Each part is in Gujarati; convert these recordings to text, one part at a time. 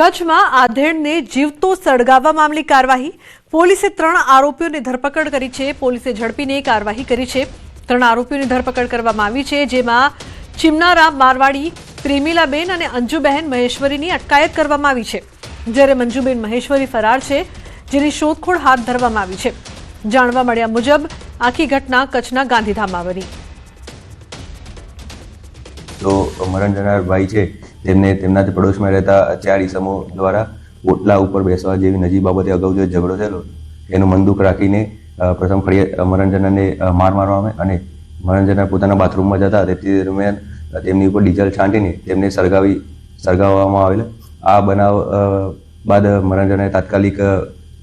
કચ્છમાં આધેડને જીવતો સળગાવવા મામલે કાર્યવાહી. પોલીસે ત્રણ આરોપીઓની ધરપકડ કરી છે. પોલીસે ઝડપીને કાર્યવાહી કરી છે. ત્રણ આરોપીઓની ધરપકડ કરવામાં આવી છે, જેમાં ચિમનારામ મારવાડી, પ્રેમીલાબેન અને અંજુબહેન મહેશ્વરીની અટકાયત કરવામાં આવી છે. જ્યારે મંજુબેન મહેશ્વરી ફરાર છે, જેની શોધખોળ હાથ ધરવામાં આવી છે. જાણવા મળ્યા મુજબ, આખી ઘટના કચ્છના ગાંધીધામમાં બની. તો મરણ જનાર ભાઈ છે તેમને તેમનાથી પડોશમાં રહેતા ચાર ઈસમો દ્વારા ઓટલા ઉપર બેસવા જેવી નજીક બાબતે અગાઉ જે ઝઘડો થયેલો એનું મંદુક રાખીને પ્રથમ ફરિયાદ મરણ માર મારવામાં અને મરણજના પોતાના બાથરૂમમાં જતા તે દરમિયાન તેમની ઉપર ડીઝલ છાંટીને તેમને સળગાવી સળગાવવામાં આવેલ. આ બનાવ બાદ મરણ તાત્કાલિક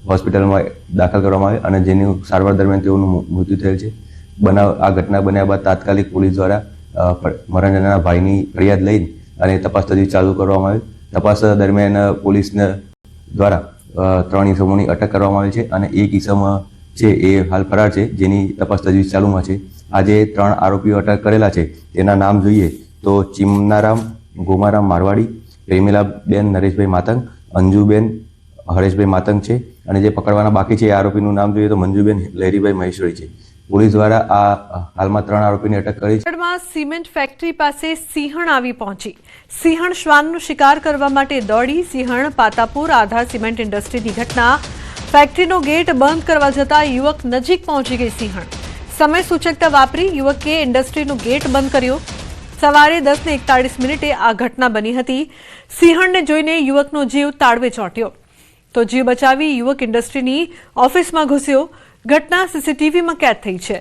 હોસ્પિટલમાં દાખલ કરવામાં આવે અને જેની સારવાર દરમિયાન તેઓનું મૃત્યુ થયેલ છે. બનાવ આ ઘટના બન્યા બાદ તાત્કાલિક પોલીસ દ્વારા અ, ફ- મરણ જનારના ભાઈની ફરિયાદ લઈ અને તપાસ તજવીજ ચાલુ કરવામાં આવી. તપાસ દરમિયાન પોલીસને દ્વારા ત્રણ ઈસમોની અટક કરવામાં આવી છે અને એક ઈસમ છે એ હાલ ફરાર છે, જેની તપાસ તજવીજ ચાલુમાં છે. આજે ત્રણ આરોપીઓ અટક કરેલા છે. તેના નામ જોઈએ તો ચિમનારામ, ગોમારામ મારવાડી, પ્રેમીલાબેન, નરેશભાઈ માતંગ, અંજુબેન, હરેશભાઈ માતંગ છે. અને જે પકડવાના બાકી છે એ આરોપીનું નામ જોઈએ તો મંજુબેન લહેરીભાઈ મહેશ્વરી છે. પોલીસ દ્વારા આ હાલમાં ત્રણ આરોપીની અટક કરી છે. સિમેન્ટ ફેક્ટરી પાસે સિંહણ આવી પહોંચી. સિંહણ શ્વાનનો શિકાર કરવા માટે દોડી સિંહણ પાતાપુર આધાર સિમેન્ટ ઇન્ડસ્ટ્રીની ઘટના. ફેક્ટરીનો ગેટ બંધ કરવા જતા યુવક નજીક પહોંચી ગઈ સિંહણ. સમય સૂચકતા વાપરી યુવકે ઇન્ડસ્ટ્રીનો ગેટ બંધ કર્યો. સવારે દસ ને એકતાળીસ મિનિટે આ ઘટના બની હતી. સિંહણને જોઈને યુવકનો જીવ તાળવે ચોંટ્યો. તો જીવ બચાવી યુવક ઇન્ડસ્ટ્રીની ઓફિસમાં ઘૂસ્યો. ઘટના સીસીટીવીમાં કેદ થઈ છે.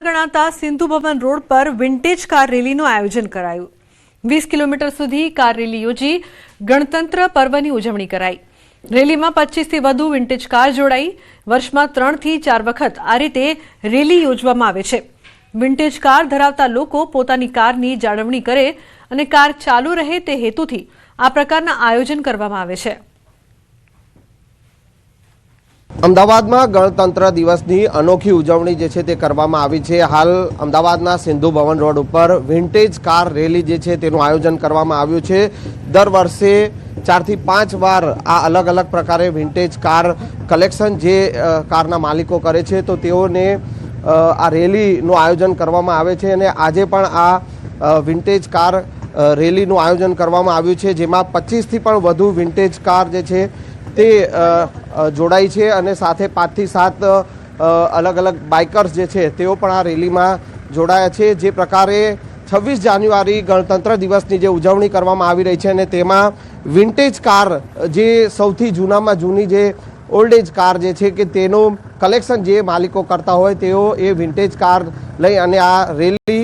ગણાતા સિંધુ ભવન રોડ પર વિન્ટેજ કાર રેલીનું આયોજન કરાયું. વીસ કિલોમીટર સુધી કાર રેલી યોજી ગણતંત્ર પર્વની ઉજવણી કરાઈ. રેલીમાં પચીસથી વધુ વિન્ટેજ કાર જોડાઈ. વર્ષમાં ત્રણથી ચાર વખત આ રીતે રેલી યોજવામાં આવે છે. વિન્ટેજ કાર ધરાવતા લોકો પોતાની કારની જાળવણી કરે અને કાર ચાલુ રહે તે હેતુથી આ પ્રકારના આયોજન કરવામાં આવે છે. અમદાવાદમાં ગણતંત્ર દિવસની અનોખી ઉજવણી જે છે તે કરવામાં આવી છે. હાલ અમદાવાદના સિંધુ ભવન રોડ ઉપર વિન્ટેજ કાર રેલી જે છે તેનું આયોજન કરવામાં આવ્યું છે. દર વર્ષે ચારથી પાંચ વાર આ અલગ અલગ પ્રકારે વિન્ટેજ કાર કલેક્શન જે કારના માલિકો કરે છે, તો તેઓને આ રેલીનું આયોજન કરવામાં આવે છે અને આજે પણ આ વિન્ટેજ કાર રેલીનું આયોજન કરવામાં આવ્યું છે, જેમાં પચીસથી પણ વધુ વિન્ટેજ કાર જે છે તે જોડાઈ છે અને સાથે પાંચથી સાત અલગ અલગ બાઇકર્સ જે છે તેઓ પણ આ રેલીમાં જોડાયા છે. જે પ્રકારે છવ્વીસ જાન્યુઆરી ગણતંત્ર દિવસની જે ઉજવણી કરવામાં આવી રહી છે અને તેમાં વિન્ટેજ કાર, જે સૌથી જૂનામાં જૂની જે ઓલ્ડ એજ કાર જે છે કે તેનું કલેક્શન જે માલિકો કરતા હોય તેઓ એ વિન્ટેજ કાર લઈ અને આ રેલી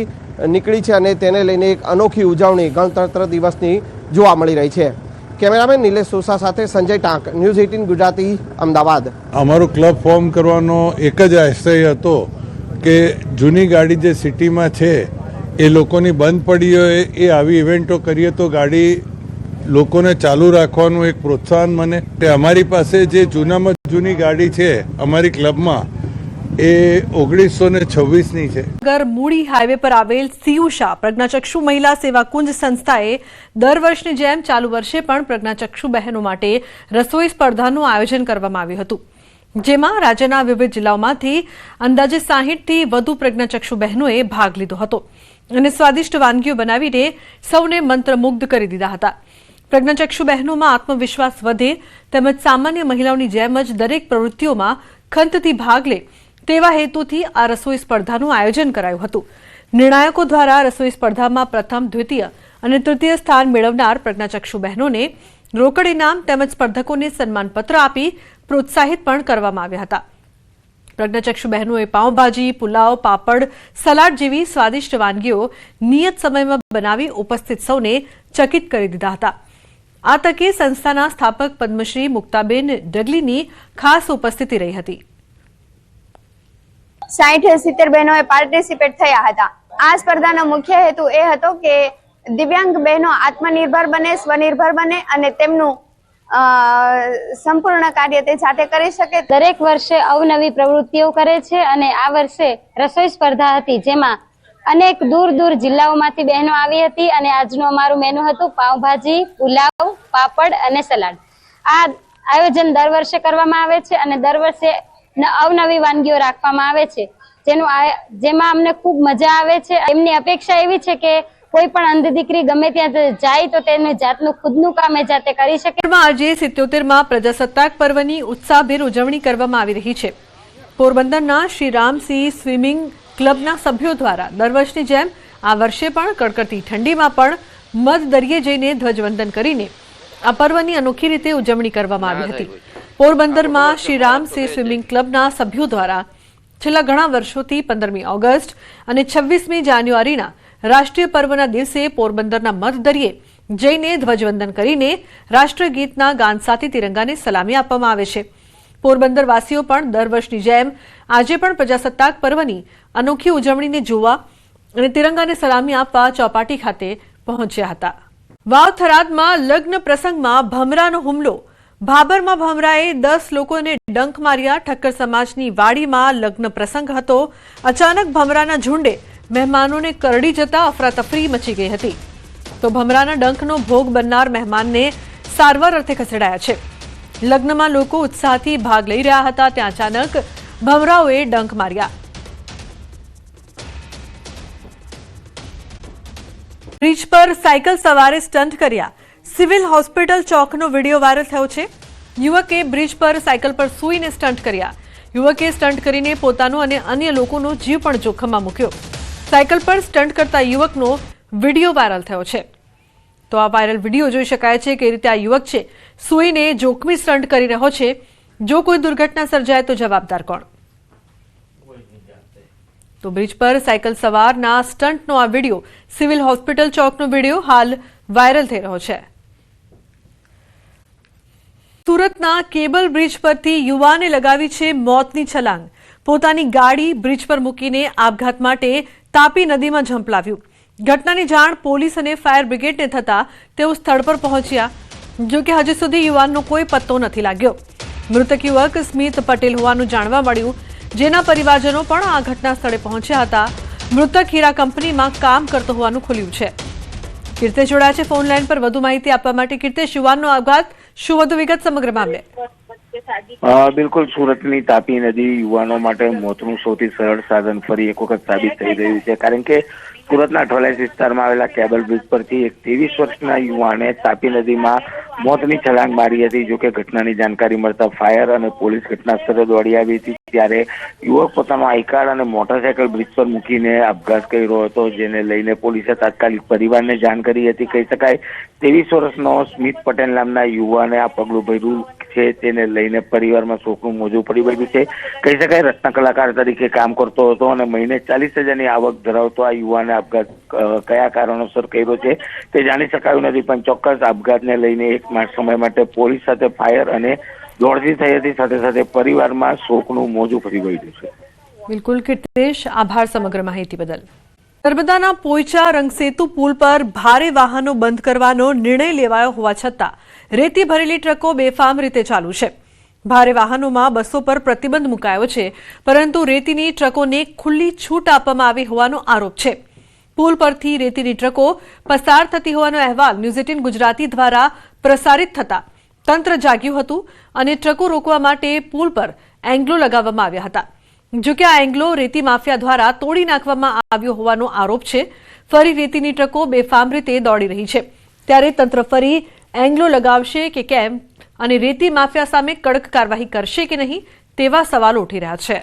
નીકળી છે અને તેને લઈને એક અનોખી ઉજવણી ગણતંત્ર દિવસની જોવા મળી રહી છે. કેમેરામેન નિલેશ સોસા સાથે સંજય ટાંક, ન્યૂઝ એઇટીન ગુજરાતી, અમદાવાદ. અમારો ક્લબ ફોર્મ કરવાનો એક જ આશય હતો કે જૂની ગાડી જે સિટીમાં છે, એ લોકોની બંધ પડી હોય, એ આવી ઇવેન્ટો કરીએ તો ગાડી લોકોને ચાલુ રાખવાનું એક પ્રોત્સાહન મને. તે અમારી પાસે જે જૂનામાં જૂની ગાડી છે, અમારી ક્લબમાં એ ઓગણીસો ને છવ્વીસની છે. ગર મૂડી હાઈવે પર આવેલ સિયુષા પ્રજ્ઞાચક્ષુ મહિલા સેવા કુંજ સંસ્થાએ દર વર્ષની જેમ ચાલુ વર્ષે પણ પ્રજ્ઞાચક્ષુ બહેનો માટે રસોઈ સ્પર્ધાનું આયોજન કરવામાં આવ્યું હતું. જેમાં રાજ્યના વિવિધ જિલ્લાઓમાંથી અંદાજે સાહીઠથી વધુ પ્રજ્ઞાચક્ષુ બહેનોએ ભાગ લીધો હતો અને સ્વાદિષ્ટ વાનગીઓ બનાવીને સૌને મંત્રમુગ્ધ કરી દીધા હતા. પ્રજ્ઞાચક્ષુ બહેનોમાં આત્મવિશ્વાસ વધે તેમજ સામાન્ય મહિલાઓની જેમ જ દરેક પ્રવૃત્તિઓમાં ખંતથી ભાગ લે તેવા હેતુથી આ રસોઈ સ્પર્ધાનું આયોજન કરાયું હતું. નિર્ણાયકો દ્વારા રસોઈ સ્પર્ધામાં પ્રથમ, દ્વિતીય અને તૃતીય સ્થાન મેળવનાર પ્રજ્ઞાચક્ષુ બહેનોને રોકડ ઇનામ તેમજ સ્પર્ધકોને સન્માનપત્ર આપી પ્રોત્સાહિત પણ કરવામાં આવ્યા હતા. પ્રજ્ઞાચક્ષુ બહેનોએ પાઉંભાજી, પુલાવ, પાપડ, સલાડ જેવી સ્વાદિષ્ટ વાનગીઓ નિયત સમયમાં બનાવી ઉપસ્થિત સૌને ચકિત કરી દીધા હતા. આ તકે સંસ્થાના સ્થાપક પદ્મશ્રી મુક્તાબેન ડગલીની ખાસ ઉપસ્થિતિ રહી હતી. સાઠ સિત્તેર બહેનોએ પાર્ટિસિપેટ થયા હતા. આ સ્પર્ધાનો મુખ્ય હેતુ એ હતો કે દિવ્યાંગ બહેનો આત્મનિર્ભર બને, સ્વનિર્ભર બને અને તેમનું સંપૂર્ણ કાર્ય તે જાતે કરી શકે. દરેક વર્ષે અવનવી પ્રવૃત્તિઓ કરે છે અને આ વર્ષે રસોઈ સ્પર્ધા હતી જેમાં અનેક દૂર દૂર જિલ્લાઓમાંથી બહેનો આવી હતી અને આજનું અમારું મેનુ હતું પાઉંભાજી, પુલાવ, પાપડ અને સલાડ. આ આયોજન દર વર્ષે કરવામાં આવે છે અને દર વર્ષે અવનવી વાનગીઓ રાખવામાં આવે છે. જેનું જેમાં અમને ખૂબ મજા આવે છે. એમની અપેક્ષા એવી છે કે કોઈ પણ અંધ દીકરી ગમે ત્યાં જાય તો તેને જાતનું ખુદનું કામ એ જાતે કરી શકે. આજે સિત્યોતેરમાં પ્રજાસત્તાક પર્વની ઉત્સાહભેર ઉજવણી કરવામાં આવી રહી છે. પોરબંદરના શ્રી રામસિંહ સ્વિમિંગ ક્લબના સભ્યો દ્વારા દર વર્ષની જેમ આ વર્ષે પણ કડકડતી ઠંડીમાં પણ મધ દરિયે જઈને ધ્વજવંદન કરીને આ પર્વની અનોખી રીતે ઉજવણી કરવામાં આવી હતી. પોરબંદરમાં શ્રી રામસિંહ સ્વિમિંગ ક્લબના સભ્યો દ્વારા છેલ્લા ઘણા વર્ષોથી પંદરમી ઓગસ્ટ અને છવ્વીસમી જાન્યુઆરીના રાષ્ટ્રીય પર્વના દિવસે પોરબંદરના મધ દરિયે જઈને ધ્વજવંદન કરીને રાષ્ટ્રગીતના ગાન સાથે તિરંગાને સલામી આપવામાં આવે છે. પોરબંદરવાસીઓ પણ દર વર્ષની જેમ આજે પણ પ્રજાસત્તાક પર્વની અનોખી ઉજવણીને જોવા અને તિરંગાને સલામી આપવા ચોપાટી ખાતે પહોંચ્યા હતા. વાવ થરાદમાં લગ્ન પ્રસંગમાં ભમરાનો હુમલો ભાબરમાં ભમરાએ દસ લોકોને ડંખ માર્યા. ઠક્કર સમાજની વાડીમાં લગ્ન પ્રસંગ હતો. અચાનક ભમરાના ઝુંડે મહેમાનોને કરડી જતા અફરાતફરી મચી ગઈ હતી. તો ભમરાના ડંખનો ભોગ બનનાર મહેમાનને સારવાર અર્થે ખસેડાયા છે. લગ્નમાં લોકો ઉત્સાહથી ભાગ લઈ રહ્યા હતા. ત્યાં અચાનક ભમરાઓએ ડંખ માર્યા. બ્રિજ પર સાયકલ સવારે સ્ટન્ટ કર્યા. સિવિલ હોસ્પિટલ ચોકનો વીડિયો વાયરલ થયો છે. યુવકે બ્રિજ પર સાયકલ પર સૂઈને સ્ટન્ટ કર્યા. યુવકે સ્ટન્ટ કરીને પોતાનો અને અન્ય લોકોનો જીવ પણ જોખમમાં મૂક્યો. સાયકલ પર સ્ટન્ટ કરતા યુવકનો વીડિયો વાયરલ થયો છે. તો આ વાયરલ વીડિયો જોઈ શકાય છે કે રીતે આ યુવક છે, સૂઈને જોખમી સ્ટન્ટ કરી રહ્યો છે. જો કોઈ દુર્ઘટના સર્જાય તો જવાબદાર કોણ? તો બ્રિજ પર સાયકલ સવારના સ્ટન્ટનો આ વીડિયો સિવિલ હોસ્પિટલ ચોકનો વીડિયો હાલ વાયરલ થઈ રહ્યો છે. સુરતના કેબલ બ્રિજ પરથી યુવાને લગાવી છે મોતની છલાંગ. પોતાની ગાડી બ્રિજ પર મૂકીને આપઘાત માટે તાપી નદીમાં ઝંપલાવ્યું. ઘટનાની જાણ પોલીસ અને ફાયર બ્રિગેડને થતા તેઓ સ્થળ પર પહોંચ્યા જોકે હજી સુધી યુવાનનો કોઈ પત્તો નથી લાગ્યો. મૃતક યુવક સ્મિત પટેલ હોવાનું જાણવા મળ્યું. જેના પરિવારજનો પણ આ ઘટના સ્થળે પહોંચ્યા હતા. મૃતક હીરા કંપનીમાં કામ કરતો હોવાનું ખુલ્યું છે. કીર્તેશ જોડાયા છે ફોન લાઈન પર. વધુ માહિતી આપવા માટે કીર્તેશ, યુવાનનો આપઘાત શું વધુ વિગત સમગ્ર મામલે બિલકુલ સુરતની તાપી નદી યુવાનો માટે મોતનું સૌથી સરળ સાધન ફરી એક વખત સાબિત થઈ રહ્યું છે. કારણ કે સુરતના ઠોલાઈસ વિસ્તારમાં આવેલા કેબલ બ્રિજ પરથી એક ત્રેવીસ વર્ષના યુવાને તાપી નદીમાં મોતની છલાંગ મારી હતી, જોકે ઘટનાની જાણકારી મળતા ફાયર અને પોલીસ ઘટના સ્થળે દોડી આવી હતી. ત્યારે યુવક પોતાનો આઈ કાર્ડ અને મોટરસાયકલ બ્રિજ પર મૂકીને આપઘાત કર્યો હતો, જેને લઈને પોલીસે તાત્કાલિક પરિવારને જાણ કરી હતી. કહી શકાય, ત્રેવીસ વર્ષનો સ્મિત પટેલ નામના યુવાને આ પગલું ભર્યું છે તેને લઈને પરિવારમાં શોકનું મોજું પડી વળ્યું છે. કહી શકાય રત્ન કલાકાર તરીકે કામ કરતો હતો અને મહિને ચાલીસ હજારની આવક ધરાવતો આ યુવાને આપઘાત કયા કારણોસર કર્યો છે તે જાણી શકાયું નથી, પણ ચોક્કસ આપઘાતને લઈને એક સમય માટે પોલીસ સાથે ફાયર અને દોડતી થઈ હતી. સાથે સાથે પરિવારમાં શોકનું મોજું ફરી વળ્યું છે. બિલકુલ કિર્તેશ આભાર સમગ્ર માહિતી બદલ. નર્મદાના પોઈચા રંગસેતુ પુલ પર ભારે વાહનો બંધ કરવાનો નિર્ણય લેવાયો હોવા છતાં, રેતી ભરેલી ટ્રકો બેફામ રીતે ચાલુ છે. ભારે વાહનોમાં બસો પર પ્રતિબંધ મુકાયો છે, પરંતુ રેતીની ટ્રકોને ખુલ્લી છૂટ આપવામાં આવી હોવાનો આરોપ છે. પુલ પરથી રેતીની ટ્રકો પસાર થતી હોવાનો અહેવાલ ન્યૂઝ એટીન ગુજરાતી દ્વારા પ્રસારિત થતા તંત્ર જાગ્યું હતું અને ટ્રકો રોકવા માટે પુલ પર એંગ્લો લગાવવામાં આવ્યા હતા. જો કે આ એંગ્લો રેતી માફિયા દ્વારા તોડી નાખવામાં આવ્યો હોવાનો આરોપ છે. ફરી રેતીની ટ્રકો બેફામ રીતે દોડી રહી છે. ત્યારે તંત્ર ફરી એંગ્લો લગાવશે કે કેમ અને રેતી માફિયા સામે કડક કાર્યવાહી કરશે કે નહીં તેવા સવાલો ઉઠી રહ્યા છે.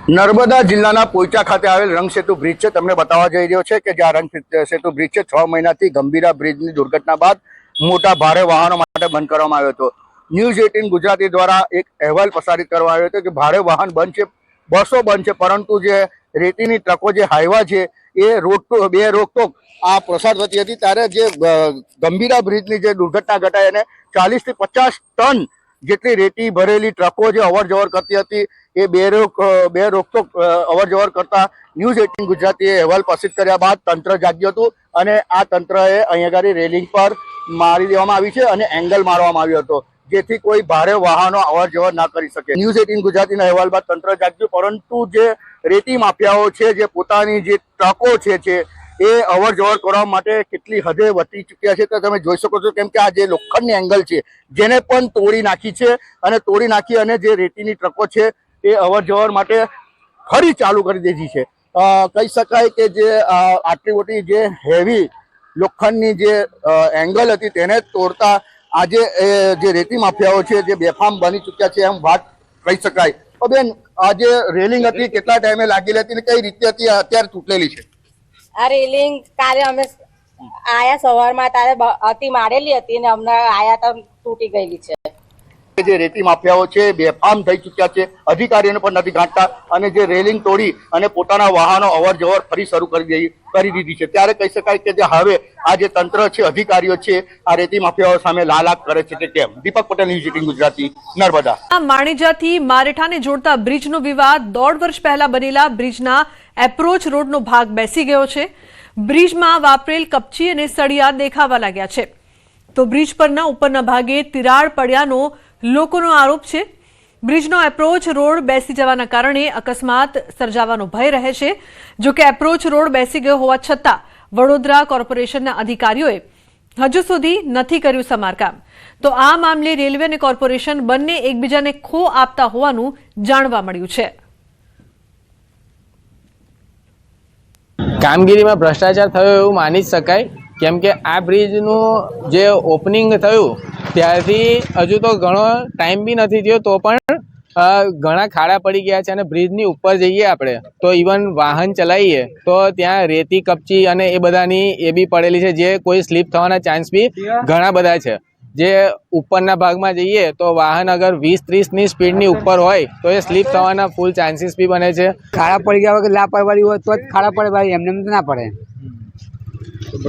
નર્મદા જિલ્લાના પોઈચા ખાતે આવેલ રંગ સેતુ બ્રિજ છે. તમને બતાવવા જઈ રહ્યો છે કે જ્યાં રંગ સેતુ બ્રિજ છે. છ મહિનાથી ગંભીરા બ્રિજની દુર્ઘટના બાદ મોટા ભારે વાહનો માટે બંધ કરવામાં આવ્યો હતો. ન્યૂઝ એટીન ગુજરાતી દ્વારા એક અહેવાલ પ્રસારિત કરવામાં આવ્યો હતો કે ભારે વાહન બંધ છે, બસો બંધ છે, પરંતુ જે રેતીની ટ્રકો જે હાઈવા છે, એ રોકટોક બે રોકટોક આ પ્રસાર થતી હતી. ત્યારે જે ગંભીરા બ્રિજની જે દુર્ઘટના ઘટાઈ અને ચાલીસથી પચાસ ટન જેટલી રેતી ભરેલી ટ્રકો જે અવર જવર કરતી હતી, એ બે રોક બે રોકટોક અવર જવર કરતા ન્યૂઝ એટીન ગુજરાતીએ અહેવાલ પ્રસિદ્ધ કર્યા બાદ તંત્ર જાગ્યું હતું અને આ તંત્રએ અહીંયા આગળ રેલિંગ પર મારી દેવામાં આવી છે અને એંગલ મારવામાં આવ્યો હતો. જેથી કોઈ ભારે વાહનો અવર જવર ના કરી શકે. ન્યૂઝ એટીન ગુજરાતીના અહેવાલ બાદ તંત્ર જાગ્યું, પરંતુ જે રેતી માફિયાઓ છે, જે પોતાની જે ટ્રકો છે છે એ અવર જવર કરવા માટે કેટલી હદે વધી ચૂક્યા છે, તો તમે જોઈ શકો છો કેમ કે આ જે લોખંડની એંગલ છે, જેને પણ તોડી નાખી છે અને તોડી નાખી અને જે રેતીની ટ્રકો છે, એ અવર જવર માટે ફરી ચાલુ કરી દીધી છે. કહી શકાય કે જે આટલી મોટી જે હેવી લોખંડની જે એંગલ હતી, તેને તોડતા આજે જે રેતી માફિયાઓ છે, જે બેફામ બની ચૂક્યા છે, એમ વાત કહી શકાય. તો બેન, આજે રેલિંગ હતી, કેટલા ટાઈમે લાગેલી હતી અને કઈ રીતે હતી, અત્યારે તૂટેલી છે? આ રેલિંગ કાલે અમે આયા સવારમાં તારે હતી, મારેલી હતી ને હમણાં આયા તો તૂટી ગયેલી છે. જે રેતી માફિયાઓ છે બેફામ થઈ ચૂક્યા છે, અધિકારીઓને પણ નથી ગાંઠતા અને જે રેલિંગ તોડી અને પોતાના વાહનો અવર જવર ફરી શરૂ કરી દઈ, કરી દીધી છે. ત્યારે કહી શકાય કે જે હવે આ જે તંત્ર છે, અધિકારીઓ છે, આ રેતી માફિયાઓ સામે લાલાક કરે છે કે કેમ? Deepak Patel news eighteen Gujarati, Narmada. માણેજાથી મારેઠાને જોડતા બ્રિજનો વિવાદ દોઢ વર્ષ પહેલા બનેલા બ્રિજના એપ્રોચ રોડનો ભાગ બેસી ગયો છે. બ્રિજમાં વાપરેલ કપચી અને સળિયા દેખાવા લાગ્યા છે. તો બ્રિજ પરના ઉપરના ભાગે તિરાડ પડ્યાનો લોકોનો આરોપ છે. બ્રિજનો એપ્રોચ રોડ બેસી જવાના કારણે અકસ્માત સર્જાવાનો ભય રહે છે. જો કે એપ્રોચ રોડ બેસી ગયો હોવા છતાં વડોદરા કોર્પોરેશનના અધિકારીઓએ હજુ સુધી નથી કર્યું સમારકામ. તો આ મામલે રેલવે અને કોર્પોરેશન બંને એકબીજાને ખો આપતા હોવાનું જાણવા મળ્યું છે. કામગીરીમાં ભ્રષ્ટાચાર થયો એવું માની જ શકાય. કેમ કે આ બ્રિજનું જે ઓપનિંગ થયું, ત્યારથી હજુ તો ઘણો ટાઈમ બી નથી થયો, તો પણ ઘણા ખાડા પડી ગયા છે અને બ્રિજની ઉપર જઈએ આપણે. તો ઇવન વાહન ચલાવીએ, તો ત્યાં રેતી, કપચી અને એ બધાની એ બી પડેલી છે, જે કોઈ સ્લીપ થવાના ચાન્સ બી ઘણા બધા છે. જે ઉપરના ભાગમાં જઈએ, તો વાહન અગર વીસ ત્રીસની સ્પીડની ઉપર હોય, તો એ સ્લીપ થવાના ફૂલ ચાન્સીસ બી બને છે. ખાડા પડી ગયા વગર લાપરવાહી હોય તો જ ખાડા પડે ભાઈ, એમને એમ ના પડે.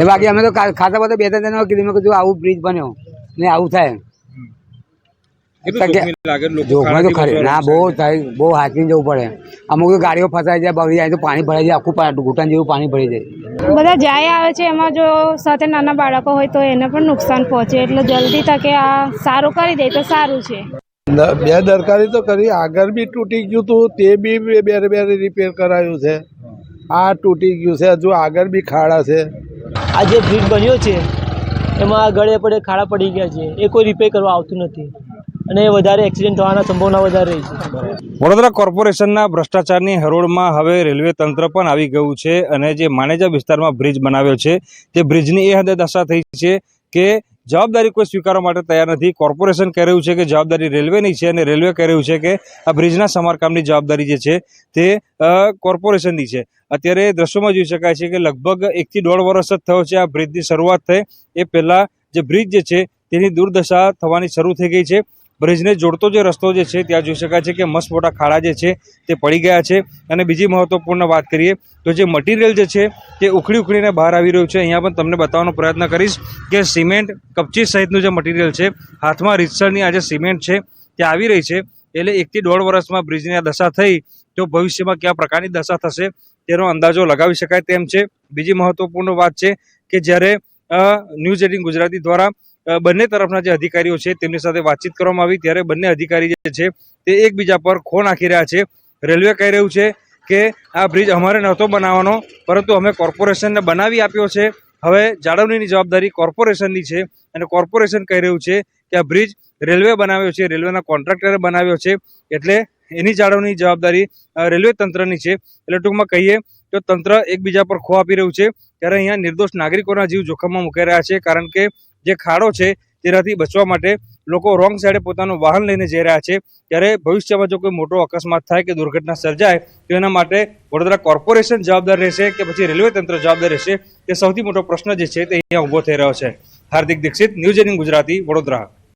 એ બાકી અમે તો ખાતા બધા બે ત્રણ જણા કીધું મેં કીધું આવું બ્રિજ બન્યો. ને આવું થાય. જોખમ તો ખરી. ના બહુ થાય બહુ હાથવીને જવું પડે. અમુક તો ગાડીઓ ફસાઈ જાય બગડી જાય તો પાણી ભરાઈ જાય આખું ઘૂંટણ જેવું પાણી ભરી જાય. બધા જાય આવે છે એમાં જો સાથે નાના બાળકો હોય તો એને પણ નુકસાન પહોંચે. એટલે જલ્દી તકે આ સારું કરી દે તો સારું છે. બે દરકારી તો કરી આગળ બી તૂટી ગયું હતું તે બી બે બે રિપેર કરાયું છે. આ તૂટી ગયું છે હજુ આગળ બી ખાડા છે. આ જે બ્રિજ બન્યો છે, એમાં ગળે પડે, ખાડા પડી ગયા છે. એ કોઈ રિપેર કરવા આવતું નથી. અને વધારે એક્સિડન્ટ થવાના સંભાવના વધારે રહી છે. વડોદરા કોર્પોરેશનના ભ્રષ્ટાચારની હરોળમાં હવે રેલવે તંત્ર પણ આવી ગયું છે અને જે માનેજા વિસ્તારમાં બ્રિજ બનાવ્યો છે, તે બ્રિજની એ હદે દશા થઈ છે કે જવાબદારી કોઈ સ્વીકારવા માટે તૈયાર નથી. કોર્પોરેશન કહી રહ્યું છે કે જવાબદારી રેલવેની છે અને રેલવે કહી રહ્યું છે કે આ બ્રિજના સમારકામની જવાબદારી જે છે તે કોર્પોરેશનની છે. અત્યારે દ્રશ્યોમાં જોઈ શકાય છે કે લગભગ એકથી દોઢ વર્ષ જ થયો છે આ બ્રિજની શરૂઆત થઈ. એ પહેલાં જે બ્રિજ જે છે તેની દુર્દશા થવાની શરૂ થઈ ગઈ છે. બ્રિજને જોડતો જે રસ્તો જે છે, ત્યાં જોઈ શકાય છે કે મસ્ત મોટા ખાડા જે છે, તે પડી ગયા છે. અને બીજી મહત્વપૂર્ણ વાત કરીએ, તો જે મટીરિયલ જે છે, તે ઉખડી ઉખડીને બહાર આવી રહ્યું છે. અહીંયા પણ તમને બતાવવાનો પ્રયત્ન કરીશ કે સિમેન્ટ કપચી સહિતનું જે મટીરિયલ છે, હાથમાં રીતસરની આ જે સિમેન્ટ છે, તે આવી રહી છે. એટલે એકથી દોઢ વર્ષમાં બ્રિજની આ દશા થઈ, તો ભવિષ્યમાં કયા પ્રકારની દશા થશે, તેનો અંદાજો લગાવી શકાય તેમ છે. બીજી મહત્વપૂર્ણ વાત છે કે જ્યારે ન્યૂઝ એટીન ગુજરાતી દ્વારા બંને તરફના જે અધિકારીઓ છે તેમની સાથે વાતચીત કરવામાં આવી. ત્યારે બંને અધિકારી જે છે તે એકબીજા પર ખો નાખી રહ્યા છે. રેલવે કહી રહ્યું છે કે આ બ્રિજ અમારે નહોતો બનાવવાનો, પરંતુ અમે કોર્પોરેશનને બનાવી આપ્યો છે. હવે જાળવણીની જવાબદારી કોર્પોરેશનની છે અને કોર્પોરેશન કહી રહ્યું છે કે આ બ્રિજ રેલવે બનાવ્યો છે, રેલવેના કોન્ટ્રાક્ટરે બનાવ્યો છે. એટલે એની જાળવણીની જવાબદારી રેલવે તંત્રની છે. એટલે ટૂંકમાં કહીએ તો તંત્ર એકબીજા પર ખો આપી રહ્યું છે. ત્યારે અહીંયા નિર્દોષ નાગરિકોના જીવ જોખમમાં મુકાઈ રહ્યા છે. કારણ કે જે ખાડો છે તેનાથી બચવા માટે લોકો રોંગ સાઈડે પોતાનું વાહન લઈને જઈ રહ્યા છે. ત્યારે ભવિષ્યમાં જો કોઈ મોટો અકસ્માત થાય કે દુર્ઘટના સર્જાય, તો એના માટે વડોદરા કોર્પોરેશન જવાબદાર રહેશે કે પછી રેલવે તંત્ર જવાબદાર રહેશે? તે સૌથી મોટો પ્રશ્ન જે છે તે અહીંયા ઊભો થઈ રહ્યો છે. Hardik Dixit, news eighteen Gujarati, Vadodara.